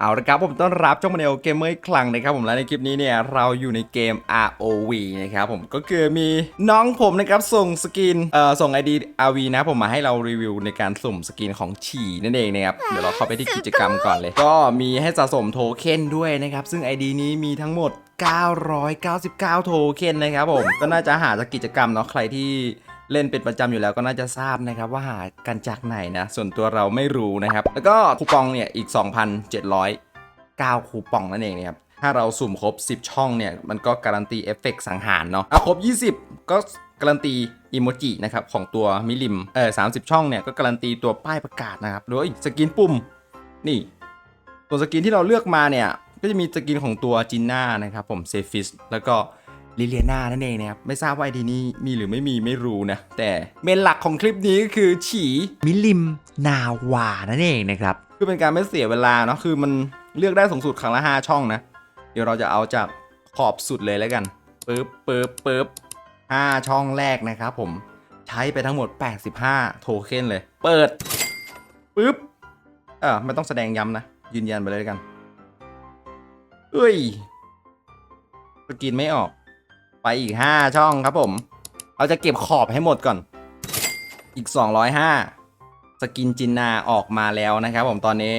เอาละครับผมต้อนรับจ้องมาเนลเกมเมอร์อีกครั้งนะครับผมและในคลิปนี้เนี่ยเราอยู่ในเกม ROV นะครับผมก็คือมีน้องผมนะครับส่งสกินเอ่อส่ง ID RV นะผมมาให้เรารีวิวในการสุ่มสกินของฉี่นั่นเองนะครับเดี๋ยวเราเข้าไปที่กิจกรรมก่อนเลย ก็มีให้สะสมโทเค็นด้วยนะครับซึ่ง ID นี้มีทั้งหมด 999 โทเค็นนะครับผมก็น่าจะหาจากกิจกรรมเนาะใครที่ เล่นเป็นประจำอยู่แล้วก็น่าจะทราบนะครับว่าหากันจากไหนนะ ส่วนตัวเราไม่รู้นะครับ แล้วก็คูปองเนี่ยอีก 2,709 คูปองนั่นเองนะครับถ้าเราสุ่มครบ 10 ช่องเนี่ย มันก็การันตีเอฟเฟกต์สังหารเนาะถ้าครบ 20 ก็การันตีอิโมจินะครับ ของตัวมิลิมเออ30ช่องเนี่ย ก็การันตีตัวป้ายประกาศนะครับหรือว่าอีกสกินปุ่ม นี่ ตัวสกินที่เราเลือกมาเนี่ย ก็จะมีสกินของตัวจินน่านะครับผมเซฟิสแล้วก็ ลิเลียนานั่นเองนะครับ ไม่ทราบว่าไอดีนี้มีหรือไม่มีไม่รู้นะ แต่เมนหลักของคลิปนี้ก็คือฉีมิลิมนาวานั่นเองนะครับ คือเป็นการไม่เสียเวลาเนาะคือมันเลือกได้สูงสุดครั้งละ 5 ช่องนะ เดี๋ยวเราจะเอาจากขอบสุดเลยแล้วกันปึ๊บปึ๊บปึ๊บ5ช่องแรกนะครับผมใช้ไปทั้งหมด 85 โทเค็นเลย เปิดปึ๊บเออไม่ต้องแสดงย้ำนะ ยืนยันไปเลยแล้วกันเอ้ย สกินไม่ออก ไปอีก 5 ช่องครับผม เราจะเก็บขอบให้หมดก่อน อีก 205 สกินจินนาออกมาแล้วนะครับผมตอนนี้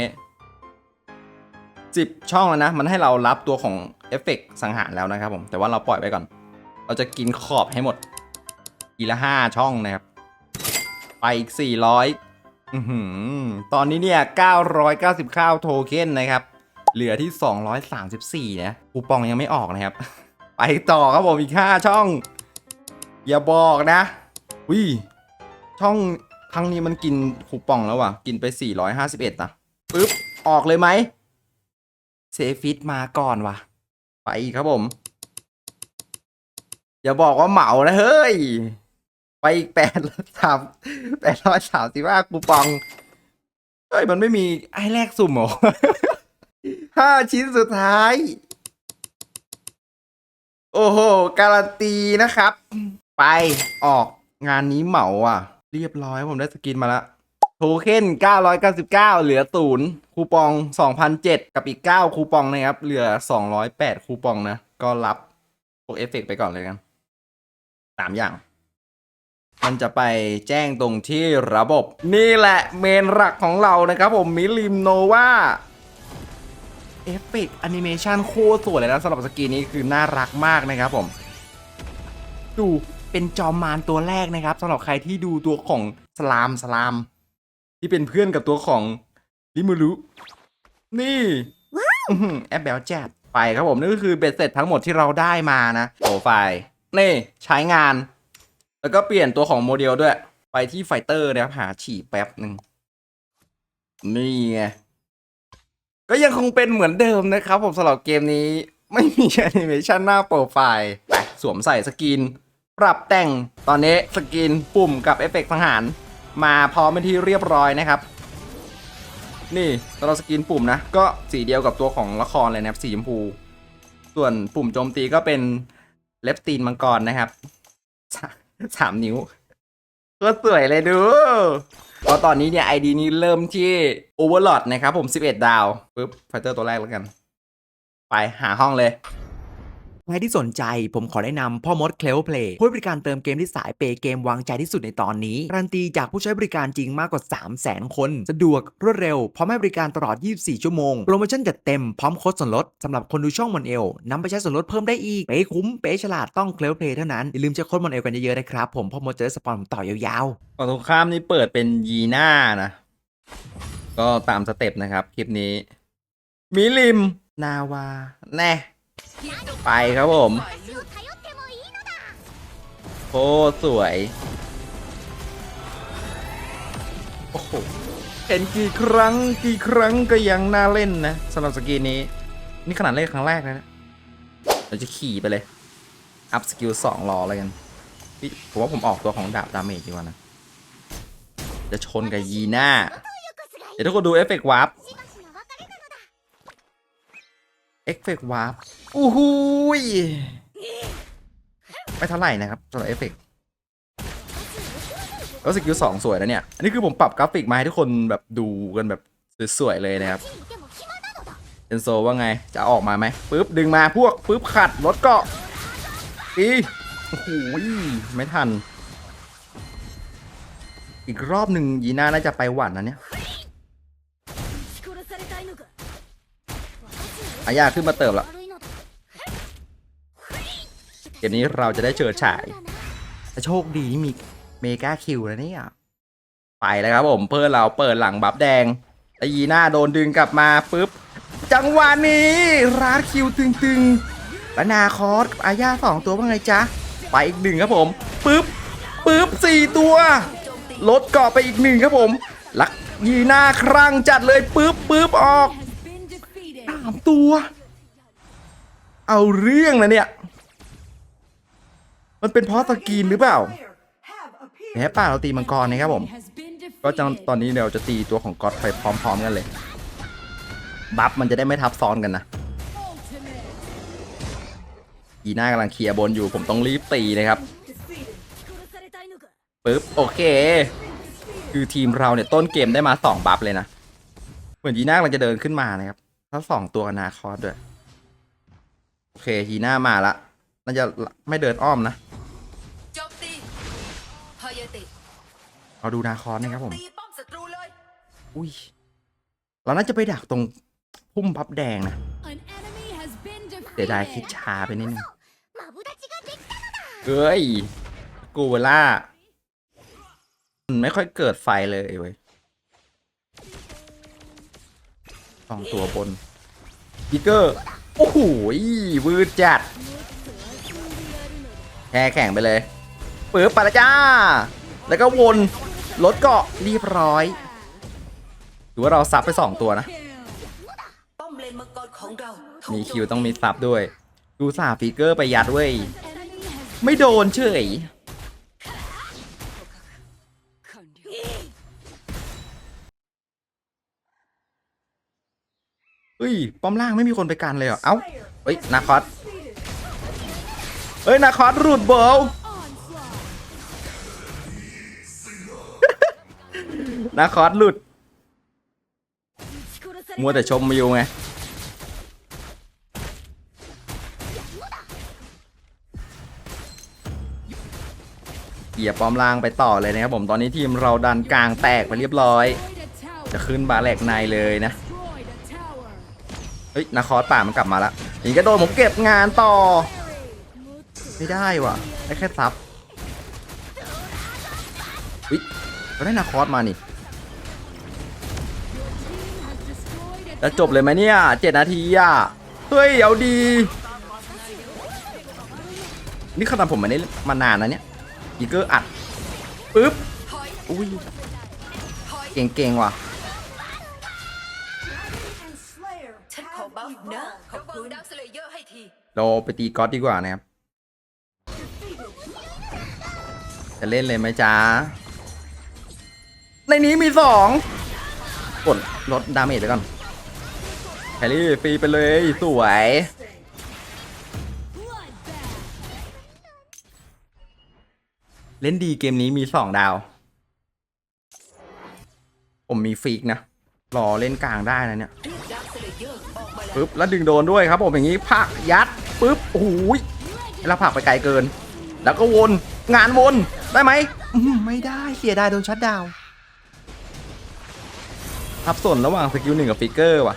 10 ช่องแล้วนะ มันให้เรารับตัวของเอฟเฟกต์สังหารแล้วนะครับผม แต่ว่าเราปล่อยไปก่อน เราจะกินขอบให้หมดอีละ 5 ช่องนะครับ ไปอีก 400อือหือตอนนี้เนี่ย999โทเค็นนะครับ เหลือที่ 234นะคูปองยังไม่ออกนะครับ ไปต่อครับผมอีก5ช่อง อย่าบอกนะวิช่องครั้งนี้มันกินคูปองแล้วว่ะ กินไป 451นะปึ๊บ ออกเลยไหมเซฟิตมาก่อนว่ะ ไปอีกครับผม อย่าบอกว่าเหมานะเฮ้ย ไปอีกแปดสามแปดร้อยสามสิบห้าคูปอง เฮ้ย มันไม่มีไอ้แรกสุ่มหรอห้าชิ้นสุดท้าย โอ้โห การันตีนะครับ ไปออกงานนี้เหมาอะ เรียบร้อยผมได้สกินมาแล้วโทเค็น999 เหลือศูนย์คูปอง 2,007 กับอีก 9 คูปองนะครับ เหลือ 208 คูปองนะ ก็รับพวกเอฟเฟกต์ไปก่อนเลยกันสามอย่าง มันจะไปแจ้งตรงที่ระบบ นี่แหละเมนหลักของเรานะครับผมมิลิมโนวา เอฟเฟกต์แอนิเมชันโคตรสวยเลยนะสำหรับสกีนี้คือน่ารักมากนะครับผม ดูเป็นจอมมารตัวแรกนะครับสำหรับใครที่ดูตัวของสลามสลาม ที่เป็นเพื่อนกับตัวของลิมูรุนี่อื้อหือแอปแบลแจ๊ดไปครับผมนี่ก็คือเบ็ดเสร็จทั้งหมดที่เราได้มานะโปรไฟล์นี่ใช้งาน แล้วก็เปลี่ยนตัวของโมเดลด้วย ไปที่ไฟเตอร์นะครับหาฉี่แป๊บหนึ่งนี่ไง ก็ยังคงเป็นเหมือนเดิมนะครับผมสำหรับเกมนี้ไม่มีแอนิเมชันหน้าโปรไฟล์ไปสวมใส่สกิน ปรับแต่งตอนนี้สกินปุ่มกับเอฟเฟกต์สังหาร มาพร้อมเป็นที่เรียบร้อยนะครับ นี่สำหรับสกินปุ่มนะ ก็สีเดียวกับตัวของละครเลยนะครับสีชมพู ส่วนปุ่มโจมตีก็เป็นเล็บตีนมังกรนะครับสาสามนิ้วก็สวยเลยดู เพราะตอนนี้เนี่ยไอดีนี้เริ่มที่ Overlord นะครับผม 11 ดาวปึ๊บไฟเตอร์ตัวแรกแล้วกัน ไปหาห้องเลย ใครที่สนใจผมขอแนะนำพ่อมดเคล p เพลย์ผู้ให้บริการเติมเกมที่สายเปย์เกมวางใจที่สุดในตอนนี้ การันตีจากผู้ใช้บริการจริงมากกว่า 3 0 0 0 0 0 คน สะดวกรวดเร็ว พร้อมให้บริการตลอด 24 ชั่วโมง โปรโมชั่นจัดเต็มพร้อมโค้ดส่วนลดสำหรับคนดูช่องมอนเอลนำไปใช้ส่วนลดเพิ่มได้อีก เป๊ะคุ้ม เป๊ะฉลาดต้องเคล p เพลย์เท่านั้น อย่าลืมใช้โค้ดมอนเอลกันเยอะๆนะครับผมพ่อมดจะได้สปอนผมต่อยาวๆฝั่งตรงข้ามนี่เปิดเป็นยีน่านะ ก็ตามสเต็ปนะครับคลิปนี้มิลิมนาวาแน่ ไปครับผม โคตรสวย โอ้โหเห็นกี่ครั้งกี่ครั้งก็ยังน่าเล่นนะสำหรับสกีนี้ นี่ขนาดเล่นครั้งแรกนะเราจะขี่ไปเลย อัพสกิลสองรอเลยกันผมว่าผมออกตัวของดาบดาเมจดีกว่านะ จะชนกับยีน่า เดี๋ยวทุกคนดูเอฟเฟกต์วาร์ปเอฟเฟกต์วาร์ป อู้หูยไม่เท่าไหร่นะครับสำหรับเอฟเฟกต์แล้วสกิลสองสวยแล้วเนี่ย อันนี้คือผมปรับกราฟิกมาให้ทุกคนแบบดูกันแบบสวยๆเลยนะครับเอนโซว่าไงจะออกมาไหมปึ๊บดึงมาพวกปึ๊บขัดรถเกาะอีโอ้โหไม่ทัน อีกรอบหนึ่งยีน่าน่าจะไปหวัดนะเนี่ยอายาขึ้นมาเติบละ เกมนี้เราจะได้เฉิดฉายแต่โชคดีที่มีเมกาคิวแล้วเนี่ยไปแล้วครับผมเพื่อเราเปิดหลังบัฟแดงแล้วยีน่าโดนดึงกลับมาปุ๊บ จังหวะนี้ร้านคิวตึงๆและนาคอสกับอาญาสองตัวว่าไงจ๊ะ ไปอีกหนึ่งครับผมปุ๊บปุ๊บสี่ตัว ลดเกาะไปอีกหนึ่งครับผม ลักยีหน่าครั่งจัดเลยปุ๊บปุ๊บออกสามตัว เอาเรื่องนะเนี่ยันเป็นเพราะสกินหรือเปล่าแห้ป่าเราตีมังกรนะครับผม ก็จะตอนนี้เราจะตีตัวของก๊อตไปพร้อมๆกันเลย บัฟมันจะได้ไม่ทับซ้อนกันนะอีน่ากำลังเคลียร์บนอยู่ผมต้องรีบตีนะครับปึ๊บโอเค คือทีมเราเนี่ยต้นเกมได้มา2บัฟเลยนะ เหมือนยีน่ากำลังจะเดินขึ้นมานะครับ ถ้าสองตัวนาคอสด้วย โอเคฮีน่ามาละน่าจะไม่เดินอ้อมนะ เรดูนาคอนนะครับผมอุ้ย เราน่าจะไปดักตรงพุ่มพับแดงนะเดี๋ยวยดายคิดช้าไปนิดนึงเอ้ย กูเวล่ามันไม่ค่อยเกิดไฟเลยเว้ยสองตัวบนบิกเกอร์ โอ้โหวืดจัด แช่แข่งไปเลยปื๊บไปและจ้า แล้วก็วน รถเกาะเรียบร้อยถือว่าเราซับไปสองตัวนะ มีคิวต้องมีซับด้วย ดูสาฟิกเกอร์ไปยัดเว้ย ไม่โดนเฉยเฮ้ย ป้อมล่างไม่มีคนไปกันเลยเหรอ เอ้า เฮ้ย นาคอสเฮ้ย นาคอสรูดเบิล นาคอสหลุด มัวแต่ชมม่ยูไง เหยียบปอมลางไปต่อเลยนะครับผมตอนนี้ทีมเราดันกลางแตกไปเรียบร้อย จะขึ้นบาแหลกในเลยนะ เฮ้ยนาคอสป่ามันกลับมาแล้วอีกางก็โดนผมเก็บงานต่อ ไม่ได้วะได้แค่ซับวิเราได้นาคอสมานี่ จะจบเลยไหมเนี่ยเจ็ดนาทีอะเฮ้ยเอาดี นี่ขนาดผมไม่ได้มานานนะเนี่ยอีเกอร์อัดปึ๊บอุ้ยเก่งๆว่ะเลเยอร์ให้ทีเราไปตีก๊อตดีกว่านะครับ จะเล่นเลยไหมจ๊ะ ในนี้มีสองกดลดดาเมจไปก่อน แฮร์รี่ฟรีไปเลยสวย เล่นดีเกมนี้มีสองดาว ผมมีฟีกนะ รอเล่นกลางได้นะเนี่ยปึ๊บแล้วดึงโดนด้วยครับผมอย่างนี้ผักยัดปึ๊บโอ้โหยแล้วผักไปไกลเกิน แล้วก็วนงานวนได้ไหมไม่ได้เสียดายโดนชัดดาวทับส่วนระหว่างสกิลหนึ่งกับฟิกเกอร์ว่ะ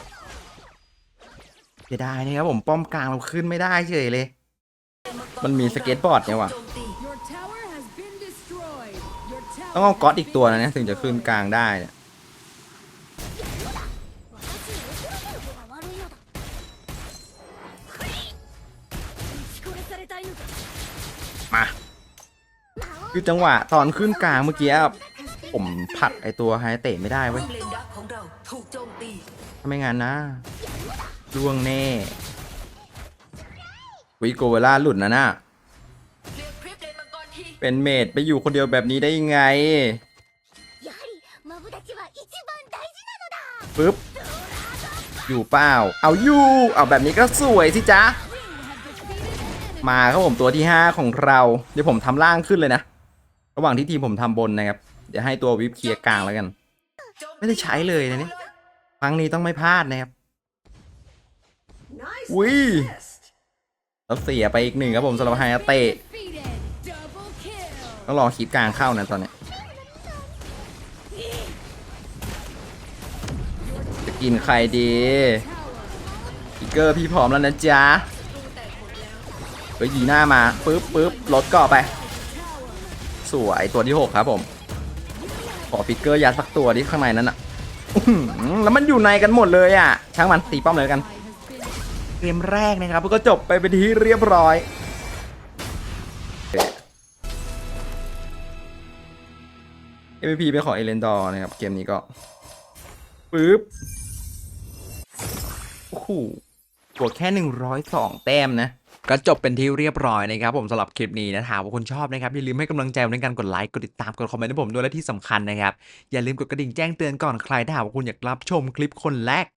สีได้ยนะครับผมป้อมกลางเราขึ้นไม่ได้เฉยเลย มันมีสเก็ตบอร์ดเนี่ยว่ะ ต้องเอาก๊อตอีกตัวนะเนี่ยถึงจะขึ้นกลางได้มาคือจังหวะตอนขึ้นกลางเมื่อกี้ผมผัดไอตัวไฮเตะไม่ได้เว้ยทำไมงานนะ ล่วงแน่วิโกเวล่าหลุดนะน่ะเป็นเมดไปอยู่คนเดียวแบบนี้ได้ยังไงปึ๊บอยู่เปล่า เอาอยู่ เอาแบบนี้ก็สวยสิจ๊ะ มาครับผมตัวที่ 5 ของเรา เดี๋ยวผมทำล่างขึ้นเลยนะ ระหว่างที่ทีมผมทำบนนะครับ เดี๋ยวให้ตัววิปเคลียร์กลางแล้วกัน ไม่ได้ใช้เลยนะนี่ครั้งนี้ต้องไม่พลาดนะครับ อุ้ยแล้วเสียไปอีกหนึ่งครับผมสำหรับไฮอเตะต้องรอคลิปกลางเข้านะตอนนี้จะกินใครดีอีเกอร์พี่พร้อมแล้วนะจ๊ะเฮ้ยยีหน้ามาปึ๊บปึ๊บรถก่อไป สวยตัวที่ 6 ครับผม ขอฟิกเกอร์ยัดสักตัวที่ข้างในนั้นอะแล้วมันอยู่ในกันหมดเลยอะช่างมันตีป้อมเลยกัน เกมแรกนะครับก็จบไปเป็นที่เรียบร้อย MVP เป็นของเอเลนดอร์นะครับ เกมนี้ก็ปึ๊บโอ้โหกดแค่ 102 แต้มนะก็จบเป็นที่เรียบร้อยนะครับผมสำหรับคลิปนี้นะถามว่าคุณชอบนะครับ อย่าลืมให้กำลังใจผมในการกดไลค์กดติดตามกดคอมเมนต์ให้ผมด้วยและที่สำคัญนะครับ อย่าลืมกดกระดิ่งแจ้งเตือนก่อนใครถ้าหากว่าคุณอยากรับชมคลิปคนแรก